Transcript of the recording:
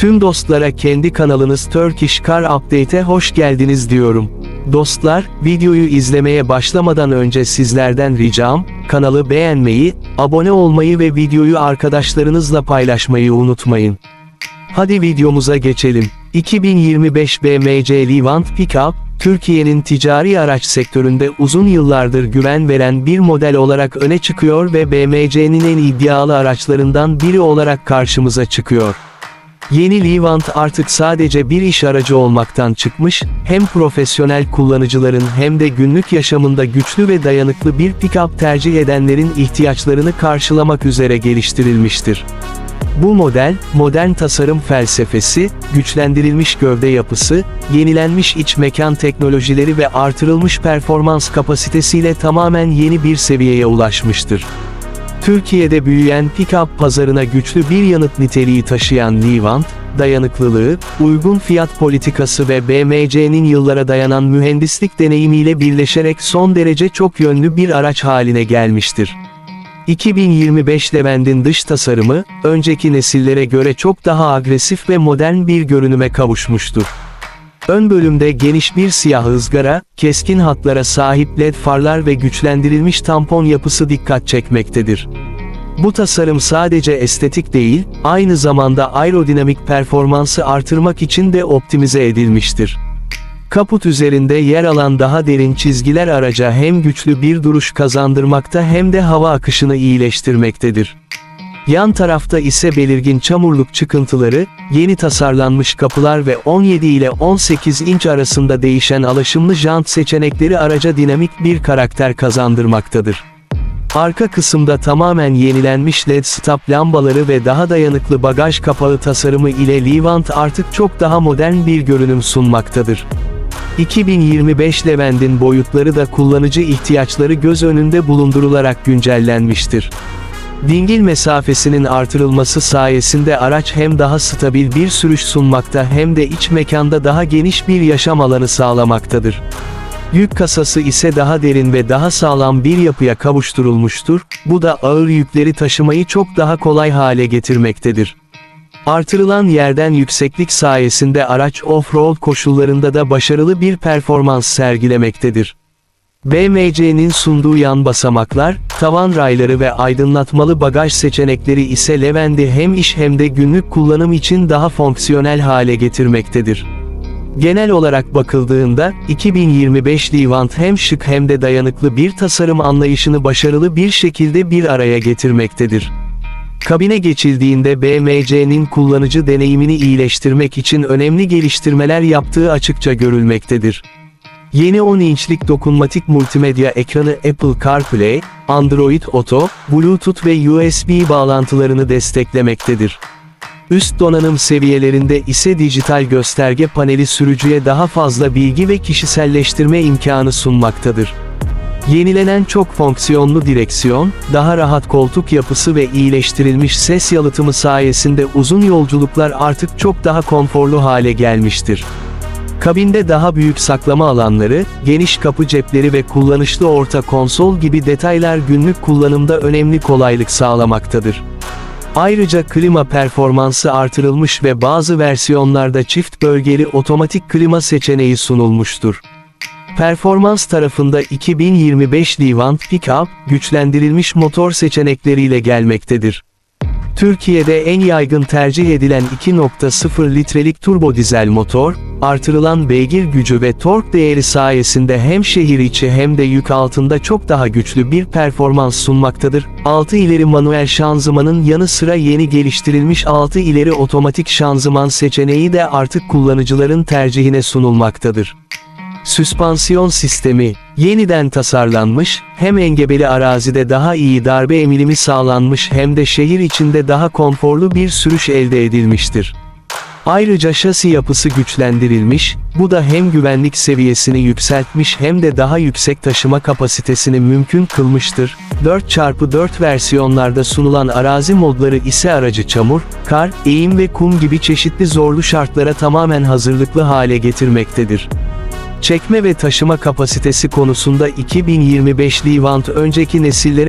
Tüm dostlara kendi kanalınız Turkish Car Update'e hoş geldiniz diyorum. Dostlar, videoyu izlemeye başlamadan önce sizlerden ricam, kanalı beğenmeyi, abone olmayı ve videoyu arkadaşlarınızla paylaşmayı unutmayın. Hadi videomuza geçelim. 2025 BMC Levant Pickup, Türkiye'nin ticari araç sektöründe uzun yıllardır güven veren bir model olarak öne çıkıyor ve BMC'nin en iddialı araçlarından biri olarak karşımıza çıkıyor. Yeni Levant artık sadece bir iş aracı olmaktan çıkmış, hem profesyonel kullanıcıların hem de günlük yaşamında güçlü ve dayanıklı bir pick-up tercih edenlerin ihtiyaçlarını karşılamak üzere geliştirilmiştir. Bu model, modern tasarım felsefesi, güçlendirilmiş gövde yapısı, yenilenmiş iç mekan teknolojileri ve artırılmış performans kapasitesiyle tamamen yeni bir seviyeye ulaşmıştır. Türkiye'de büyüyen pick-up pazarına güçlü bir yanıt niteliği taşıyan Levant, dayanıklılığı, uygun fiyat politikası ve BMC'nin yıllara dayanan mühendislik deneyimiyle birleşerek son derece çok yönlü bir araç haline gelmiştir. 2025 Levent'in dış tasarımı, önceki nesillere göre çok daha agresif ve modern bir görünüme kavuşmuştur. Ön bölümde geniş bir siyah ızgara, keskin hatlara sahip led farlar ve güçlendirilmiş tampon yapısı dikkat çekmektedir. Bu tasarım sadece estetik değil, aynı zamanda aerodinamik performansı artırmak için de optimize edilmiştir. Kaput üzerinde yer alan daha derin çizgiler araca hem güçlü bir duruş kazandırmakta hem de hava akışını iyileştirmektedir. Yan tarafta ise belirgin çamurluk çıkıntıları, yeni tasarlanmış kapılar ve 17 ile 18 inç arasında değişen alaşımlı jant seçenekleri araca dinamik bir karakter kazandırmaktadır. Arka kısımda tamamen yenilenmiş led stop lambaları ve daha dayanıklı bagaj kapağı tasarımı ile Levant artık çok daha modern bir görünüm sunmaktadır. 2025 Levent'in boyutları da kullanıcı ihtiyaçları göz önünde bulundurularak güncellenmiştir. Dingil mesafesinin artırılması sayesinde araç hem daha stabil bir sürüş sunmakta hem de iç mekanda daha geniş bir yaşam alanı sağlamaktadır. Yük kasası ise daha derin ve daha sağlam bir yapıya kavuşturulmuştur, bu da ağır yükleri taşımayı çok daha kolay hale getirmektedir. Artırılan yerden yükseklik sayesinde araç off-road koşullarında da başarılı bir performans sergilemektedir. BMC'nin sunduğu yan basamaklar, tavan rayları ve aydınlatmalı bagaj seçenekleri ise Levent'i hem iş hem de günlük kullanım için daha fonksiyonel hale getirmektedir. Genel olarak bakıldığında, 2025 Levant hem şık hem de dayanıklı bir tasarım anlayışını başarılı bir şekilde bir araya getirmektedir. Kabine geçildiğinde BMC'nin kullanıcı deneyimini iyileştirmek için önemli geliştirmeler yaptığı açıkça görülmektedir. Yeni 10 inçlik dokunmatik multimedya ekranı Apple CarPlay, Android Auto, Bluetooth ve USB bağlantılarını desteklemektedir. Üst donanım seviyelerinde ise dijital gösterge paneli sürücüye daha fazla bilgi ve kişiselleştirme imkanı sunmaktadır. Yenilenen çok fonksiyonlu direksiyon, daha rahat koltuk yapısı ve iyileştirilmiş ses yalıtımı sayesinde uzun yolculuklar artık çok daha konforlu hale gelmiştir. Kabinde daha büyük saklama alanları, geniş kapı cepleri ve kullanışlı orta konsol gibi detaylar günlük kullanımda önemli kolaylık sağlamaktadır. Ayrıca klima performansı artırılmış ve bazı versiyonlarda çift bölgeli otomatik klima seçeneği sunulmuştur. Performans tarafında 2025 Levant Pickup, güçlendirilmiş motor seçenekleriyle gelmektedir. Türkiye'de en yaygın tercih edilen 2.0 litrelik turbo dizel motor, artırılan beygir gücü ve tork değeri sayesinde hem şehir içi hem de yük altında çok daha güçlü bir performans sunmaktadır. 6 ileri manuel şanzımanın yanı sıra yeni geliştirilmiş 6 ileri otomatik şanzıman seçeneği de artık kullanıcıların tercihine sunulmaktadır. Süspansiyon sistemi, yeniden tasarlanmış, hem engebeli arazide daha iyi darbe emilimi sağlanmış hem de şehir içinde daha konforlu bir sürüş elde edilmiştir. Ayrıca şasi yapısı güçlendirilmiş, bu da hem güvenlik seviyesini yükseltmiş hem de daha yüksek taşıma kapasitesini mümkün kılmıştır. 4x4 versiyonlarda sunulan arazi modları ise aracı çamur, kar, eğim ve kum gibi çeşitli zorlu şartlara tamamen hazırlıklı hale getirmektedir. Çekme ve taşıma kapasitesi konusunda 2025 Levant önceki nesillere